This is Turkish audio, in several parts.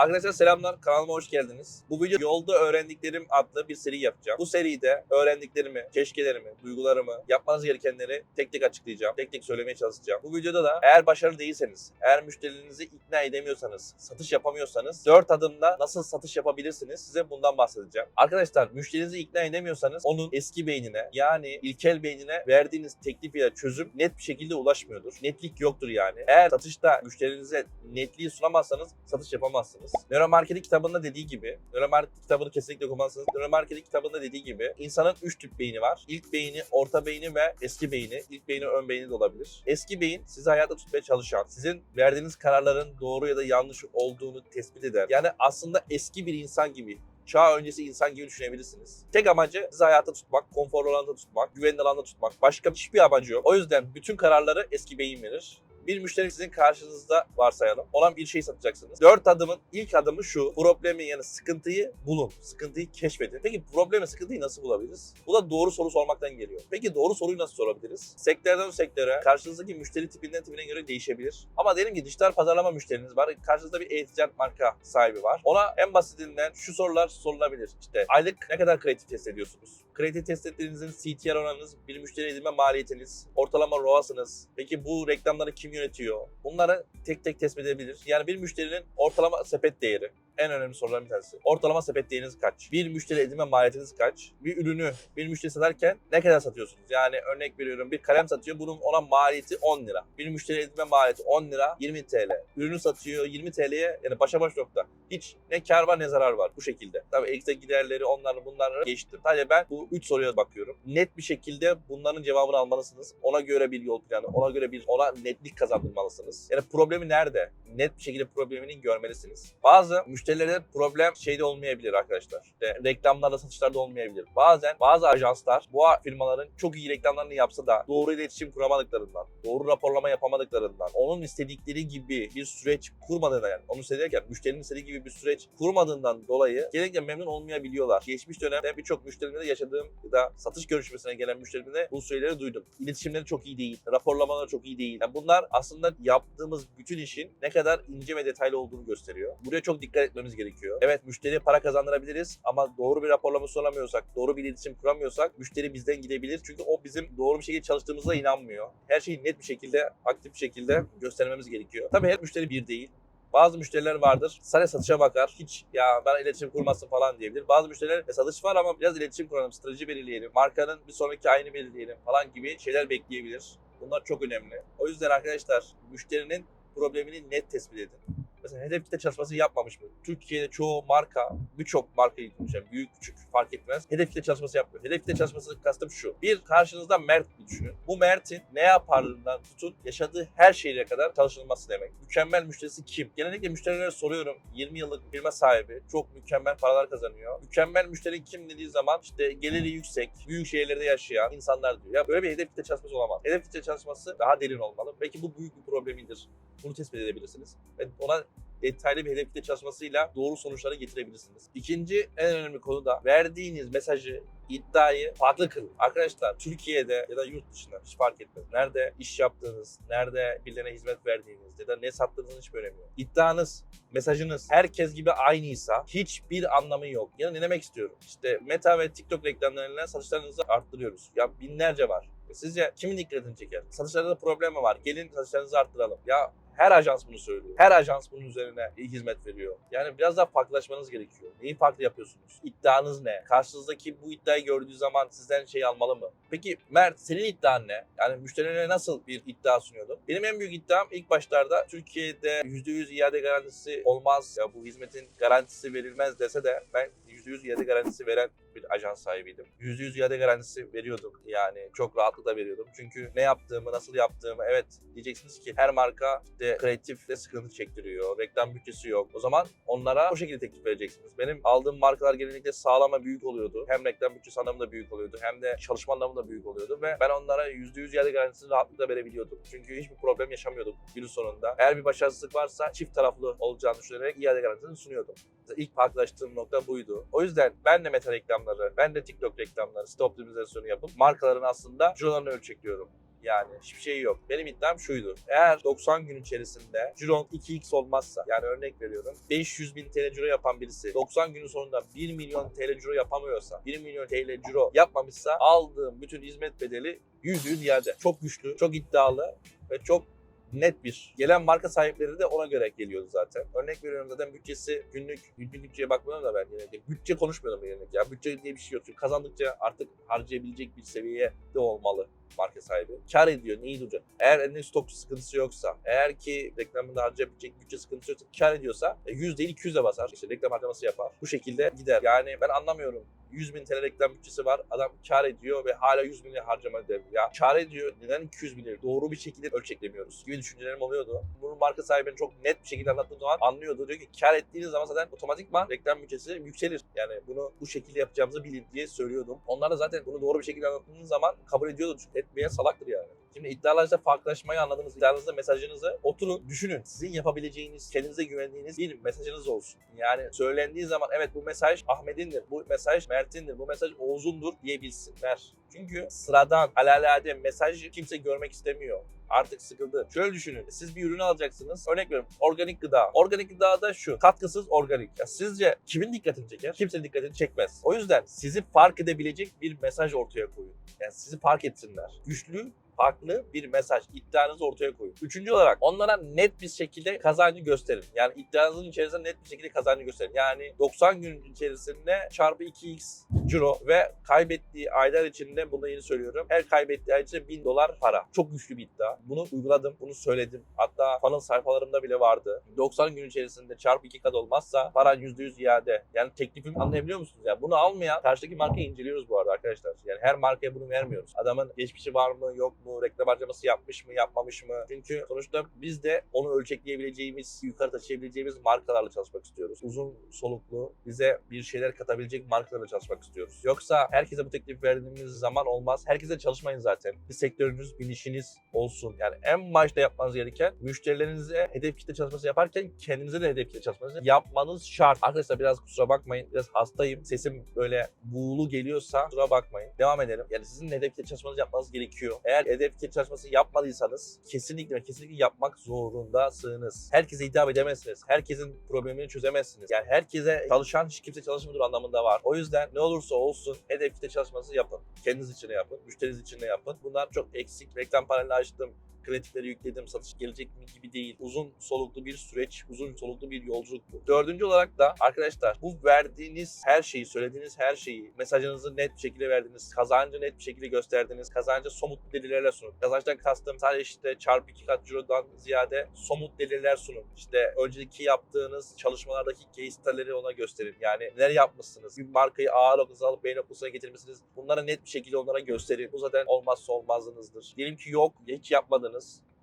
Arkadaşlar selamlar, kanalıma hoş geldiniz. Bu video Yolda Öğrendiklerim adlı bir seri yapacağım. Bu seride öğrendiklerimi, keşkelerimi, duygularımı, yapmanız gerekenleri tek tek açıklayacağım. Tek tek söylemeye çalışacağım. Bu videoda da eğer başarılı değilseniz, eğer müşterilerinizi ikna edemiyorsanız, satış yapamıyorsanız 4 adımda nasıl satış yapabilirsiniz size bundan bahsedeceğim. Arkadaşlar müşterinizi ikna edemiyorsanız onun eski beynine yani ilkel beynine verdiğiniz teklif ya çözüm net bir şekilde ulaşmıyordur. Netlik yoktur yani. Eğer satışta müşterinize netliği sunamazsanız satış yapamazsınız. Neuromarketing kitabında dediği gibi, Neuromarketing kitabını kesinlikle okumalısınız. Neuromarketing kitabında dediği gibi insanın 3 tip beyni var. İlk beyni, orta beyni ve eski beyni. İlk beyni, ön beyni de olabilir. Eski beyin sizi hayatta tutmaya çalışan, sizin verdiğiniz kararların doğru ya da yanlış olduğunu tespit eden. Yani aslında eski bir insan gibi çağ öncesi insan gibi düşünebilirsiniz. Tek amacı sizi hayatta tutmak, konforlu alanda tutmak, güvenli alanda tutmak. Başka hiçbir amacı yok. O yüzden bütün kararları eski beyin verir. Bir müşteri sizin karşınızda varsayalım. Ona bir şey satacaksınız. Dört adımın ilk adımı şu. Problemi yani sıkıntıyı bulun. Sıkıntıyı keşfedin. Peki problemi, sıkıntıyı nasıl bulabiliriz? Bu da doğru soru sormaktan geliyor. Peki doğru soruyu nasıl sorabiliriz? Sektörden sektöre, karşınızdaki müşteri tipinden tipine göre değişebilir. Ama diyelim ki dijital pazarlama müşteriniz var. Karşınızda bir e-ticaret marka sahibi var. Ona en basitinden şu sorular sorulabilir. İşte aylık ne kadar kreatif test ediyorsunuz? Kreatif test ettiğinizin CTR oranınız, bir müşteri edinme maliyetiniz, ortalama ROAS'ınız. Peki bu reklamları kim yönetiyor? Bunları tek tek tespit edebilir. Yani bir müşterinin ortalama sepet değeri en önemli soruların bir tanesi. Ortalama sepet değeriniz kaç? Bir müşteri edinme maliyetiniz kaç? Bir ürünü bir müşteri satarken ne kadar satıyorsunuz? Yani örnek veriyorum bir kalem satıyor bunun ona maliyeti 10 lira. Bir müşteri edinme maliyeti 10 lira 20 TL. Ürünü satıyor 20 TL'ye yani başa baş nokta. Hiç ne kar var ne zarar var bu şekilde. Tabii ekstra giderleri onları bunları geçtim. Sadece ben bu 3 soruya bakıyorum. Net bir şekilde bunların cevabını almalısınız. Ona göre bir yol planı, ona göre bir ona netlik kazandırmalısınız. Yani problemi nerede? Net bir şekilde problemini görmelisiniz. Bazı müşterilerde problem şeyde olmayabilir arkadaşlar. İşte reklamlarda, satışlarda olmayabilir. Bazen bazı ajanslar bu firmaların çok iyi reklamlarını yapsa da doğru iletişim kuramadıklarından, doğru raporlama yapamadıklarından, onun istedikleri gibi bir süreç kurmadığından yani onu istediği müşterinin istediği gibi bir süreç kurmadığından dolayı genellikle memnun olmayabiliyorlar. Geçmiş dönemde birçok müşterimle yaşadığım ya da satış görüşmesine gelen müşterimle bu şeyleri duydum. İletişimleri çok iyi değil, raporlamaları çok iyi değil. Yani bunlar aslında yaptığımız bütün işin ne kadar ince ve detaylı olduğunu gösteriyor. Buraya çok dikkat etmemiz gerekiyor. Evet müşteriye para kazandırabiliriz ama doğru bir raporlama sunamıyorsak, doğru bir iletişim kuramıyorsak müşteri bizden gidebilir. Çünkü o bizim doğru bir şekilde çalıştığımıza inanmıyor. Her şeyi net bir şekilde, aktif bir şekilde göstermemiz gerekiyor. Tabii her müşteri bir değil. Bazı müşteriler vardır. Sadece satışa bakar. Hiç ya ben iletişim kurmasın falan diyebilir. Bazı müşteriler e, satış var ama biraz iletişim kuralım, strateji belirleyelim, markanın bir sonraki ayını belirleyelim falan gibi şeyler bekleyebilir. Bunlar çok önemli. O yüzden arkadaşlar müşterinin problemini net tespit edin. Mesela hedef kitle çalışması yapmamış mı? Türkiye'de çoğu marka, birçok marka yıkılmış. Yani büyük küçük fark etmez. Hedef kitle çalışması yapmıyor. Hedef kitle çalışması kastım şu. Bir karşınızda Mert düşünün. Bu Mert'in ne yaparlığından tutun yaşadığı her şeyle kadar çalışılması demek. Mükemmel müşterisi kim? Genellikle müşterilere soruyorum. 20 yıllık firma sahibi çok mükemmel paralar kazanıyor. Mükemmel müşteri kim dediği zaman işte geliri yüksek, büyük şehirlerde yaşayan insanlar diyor. Ya böyle bir hedef kitle çalışması olamaz. Hedef kitle çalışması daha derin olmalı. Belki bu büyük bir problemidir. Bunu tespit edebilirsiniz. Ve ona detaylı bir hedef kitle çalışmasıyla doğru sonuçlara getirebilirsiniz. İkinci en önemli konu da verdiğiniz mesajı iddiayı farklı kılın. Arkadaşlar Türkiye'de ya da yurt dışında hiç fark etmez. Nerede iş yaptığınız, nerede birilerine hizmet verdiğiniz ya da ne sattığınızın hiçbir önemi yok. İddianız, mesajınız herkes gibi aynıysa hiçbir anlamı yok. Yani ne demek istiyorum? İşte Meta ve TikTok reklamlarıyla satışlarınızı arttırıyoruz. Ya binlerce var. Sizce kimin dikkatini çeker? Satışlarda da problem mi var? Gelin satışlarınızı arttıralım. Ya her ajans bunu söylüyor. Her ajans bunun üzerine iyi hizmet veriyor. Yani biraz daha farklılaşmanız gerekiyor. Neyi farklı yapıyorsunuz? İddianız ne? Karşınızdaki bu iddiayı gördüğü zaman sizden şey almalı mı? Peki Mert senin iddian ne? Yani müşterilerine nasıl bir iddia sunuyordun? Benim en büyük iddiam ilk başlarda Türkiye'de %100 iade garantisi olmaz. Ya bu hizmetin garantisi verilmez dese de ben %100 iade garantisi veren bir ajans sahibiydim. %100 iade garantisi veriyordum. Yani çok rahatlıkla veriyordum. Çünkü ne yaptığımı, nasıl yaptığımı evet diyeceksiniz ki her marka işte kreatifle sıkıntı çektiriyor. Reklam bütçesi yok. O zaman onlara o şekilde teklif vereceksiniz. Benim aldığım markalar genellikle sağlama büyük oluyordu. Hem reklam bütçesi anlamında büyük oluyordu hem de çalışma anlamında büyük oluyordu ve ben onlara %100 iade garantisini rahatlıkla verebiliyordum. Çünkü hiçbir problem yaşamıyorduk günün sonunda. Eğer bir başarısızlık varsa çift taraflı olacağını düşünerek iade garantisini sunuyordum. İlk farklılaştığım nokta buydu. O yüzden ben de meta reklamları, ben de TikTok reklamları, site optimizasyonu yapıp markaların aslında cirolarını ölçekliyorum. Yani hiçbir şey yok. Benim iddiam şuydu. Eğer 90 gün içerisinde ciron 2x olmazsa yani örnek veriyorum 500 bin TL ciro yapan birisi 90 günün sonunda 1 milyon TL ciro yapamıyorsa 1 milyon TL ciro yapmamışsa aldığım bütün hizmet bedeli %100 yerde. Çok güçlü, çok iddialı ve çok net bir. Gelen marka sahipleri de ona göre geliyordu zaten. Örnek veriyorum zaten bütçesi günlük, günlük bütçeye bakmıyorum da ben genellikle. Bütçe konuşmuyorum genellikle. Ya bütçe diye bir şey yok. Çünkü kazandıkça artık harcayabilecek bir seviyeye de olmalı marka sahibi. Kar ediyor, neyi duracak? Eğer elinde stok sıkıntısı yoksa, eğer ki reklamında harcayabilecek bütçe sıkıntısı yoksa, kar ediyorsa e, 100 değil 200'e basar. İşte reklam harcaması yapar. Bu şekilde gider. Yani ben anlamıyorum. 100 bin TL reklam bütçesi var. Adam kar ediyor ve hala 100 bin harcama eder. Ya kar ediyor. Neden 200 bin? Doğru bir şekilde ölçeklemiyoruz gibi düşüncelerim oluyordu. Bunu marka sahibine çok net bir şekilde anlattığım zaman anlıyordu. Diyor ki kar ettiğiniz zaman zaten otomatikman reklam bütçesi yükselir. Yani bunu bu şekilde yapacağımızı bilin diye söylüyordum. Onlar da zaten bunu doğru bir şekilde anlattığınız zaman kabul ediyordu. Çünkü etmeye salaktır yani. Şimdi iddialarınızda farklılaşmayı anladığınız iddialarınızda mesajınızı oturun düşünün. Sizin yapabileceğiniz, kendinize güvendiğiniz bir mesajınız olsun. Yani söylendiği zaman evet bu mesaj Ahmet'indir, bu mesaj Mert'indir, bu mesaj Oğuz'undur diyebilsinler. Çünkü sıradan alelade mesajı kimse görmek istemiyor. Artık sıkıldı. Şöyle düşünün. Siz bir ürünü alacaksınız. Örnek veriyorum. Organik gıda. Organik gıda da şu. Katkısız organik. Ya sizce kimin dikkatini çeker? Kimsenin dikkatini çekmez. O yüzden sizi fark edebilecek bir mesaj ortaya koyun. Yani sizi fark etsinler. Güçlü farklı bir mesaj, iddianızı ortaya koyun. Üçüncü olarak onlara net bir şekilde kazancı gösterin. Yani iddianızın içerisinde net bir şekilde kazancı gösterin. Yani 90 gün içerisinde çarpı 2x ciro ve kaybettiği aylar içinde bunu yeni söylüyorum. Her kaybettiği ay içinde 1000 dolar para. Çok güçlü bir iddia. Bunu uyguladım, bunu söyledim. Hatta funnel sayfalarımda bile vardı. 90 gün içerisinde çarpı 2 kat olmazsa paran %100 iade. Yani teklifimi anlayabiliyor musunuz? Yani bunu almayan karşıdaki markayı inceliyoruz bu arada arkadaşlar. Yani her markaya bunu vermiyoruz. Adamın geçmişi var mı yok mu? Reklam harcaması yapmış mı yapmamış mı? Çünkü sonuçta biz de onu ölçekleyebileceğimiz, yukarı taşıyabileceğimiz markalarla çalışmak istiyoruz. Uzun soluklu bize bir şeyler katabilecek markalarla çalışmak istiyoruz. Yoksa herkese bu teklif verdiğimiz zaman olmaz. Herkese çalışmayın zaten. Bir sektörünüz, bir işiniz olsun. Yani en başta yapmanız gereken müşterilerinize hedef kitle çalışması yaparken kendinize de hedef kitle çalışması yapmanız şart. Arkadaşlar biraz kusura bakmayın. Biraz hastayım. Sesim böyle buğulu geliyorsa kusura bakmayın. Devam edelim. Yani sizin hedef kitle çalışmanızı yapmanız gerekiyor. Eğer hedef kitle çalışması yapmadıysanız kesinlikle kesinlikle yapmak zorundasınız. Herkese hitap edemezsiniz. Herkesin problemini çözemezsiniz. Yani herkese çalışan hiç kimse çalışmıyordur anlamında var. O yüzden ne olursa olsun hedef kitle çalışması yapın. Kendiniz için yapın. Müşteriniz için de yapın. Bunlar çok eksik. Reklam paneli açtım kredileri yükledim, satış gelecek mi gibi değil. Uzun soluklu bir süreç, uzun soluklu bir yolculuk bu. Dördüncü olarak da arkadaşlar bu verdiğiniz her şeyi, söylediğiniz her şeyi, mesajınızı net bir şekilde verdiniz, kazancı net bir şekilde gösterdiniz, kazancı somut delillerle sunun. Kazançtan kastım sadece işte çarpı iki kat cirodan ziyade somut deliller sunun. İşte önceki yaptığınız çalışmalardaki case study'leri ona gösterin. Yani neler yapmışsınız, bir markayı A noktasına alıp B noktasına getirmişsiniz. Bunları net bir şekilde onlara gösterin. Bu zaten olmazsa olmazınızdır. Diyelim ki yok, hiç yapmadınız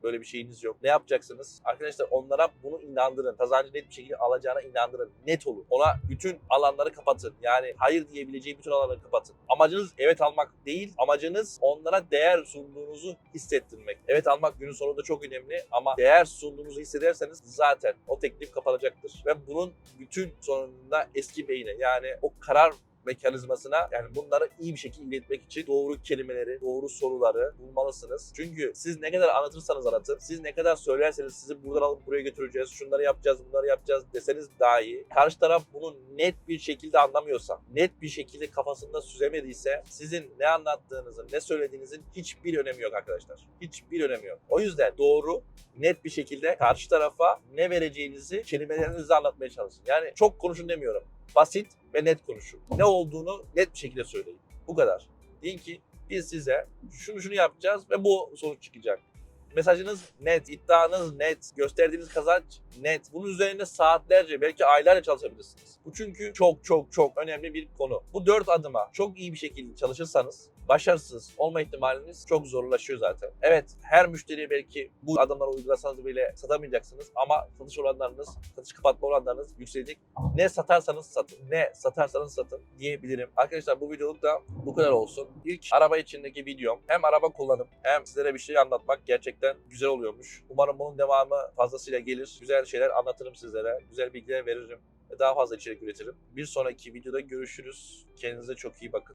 Böyle bir şeyiniz yok. Ne yapacaksınız? Arkadaşlar onlara bunu inandırın. Kazancı net bir şekilde alacağına inandırın. Net olun. Ona bütün alanları kapatın. Yani hayır diyebileceği bütün alanları kapatın. Amacınız evet almak değil. Amacınız onlara değer sunduğunuzu hissettirmek. Evet almak günün sonunda çok önemli ama değer sunduğunuzu hissederseniz zaten o teklif kapanacaktır. Ve bunun bütün sonunda eski beyne yani o karar mekanizmasına yani bunları iyi bir şekilde iletmek için doğru kelimeleri, doğru soruları bulmalısınız. Çünkü siz ne kadar anlatırsanız anlatın, siz ne kadar söylerseniz sizi buradan alıp buraya götüreceğiz, şunları yapacağız, bunları yapacağız deseniz dahi karşı taraf bunu net bir şekilde anlamıyorsa, net bir şekilde kafasında süzemediyse sizin ne anlattığınızın, ne söylediğinizin hiçbir önemi yok arkadaşlar. Hiçbir önemi yok. O yüzden doğru, net bir şekilde karşı tarafa ne vereceğinizi kelimelerinizle anlatmaya çalışın. Yani çok konuşun demiyorum. Basit ve net konuşun. Ne olduğunu net bir şekilde söyleyin. Bu kadar. Deyin ki biz size şunu şunu yapacağız ve bu sonuç çıkacak. Mesajınız net, iddianız net, gösterdiğiniz kazanç net. Bunun üzerine saatlerce belki aylarca çalışabilirsiniz. Bu çünkü çok çok çok önemli bir konu. Bu dört adıma çok iyi bir şekilde çalışırsanız başarısız olma ihtimaliniz çok zorlaşıyor zaten. Evet her müşteriye belki bu adımları uygulasanız bile satamayacaksınız ama satış oranlarınız, satış kapatma oranlarınız yükselecek. Ne satarsanız satın, ne satarsanız satın diyebilirim. Arkadaşlar bu videoluk da bu kadar olsun. İlk araba içindeki videom hem araba kullanıp hem sizlere bir şey anlatmak gerçekten güzel oluyormuş. Umarım bunun devamı fazlasıyla gelir. Güzel şeyler anlatırım sizlere, güzel bilgiler veririm ve daha fazla içerik üretirim. Bir sonraki videoda görüşürüz. Kendinize çok iyi bakın.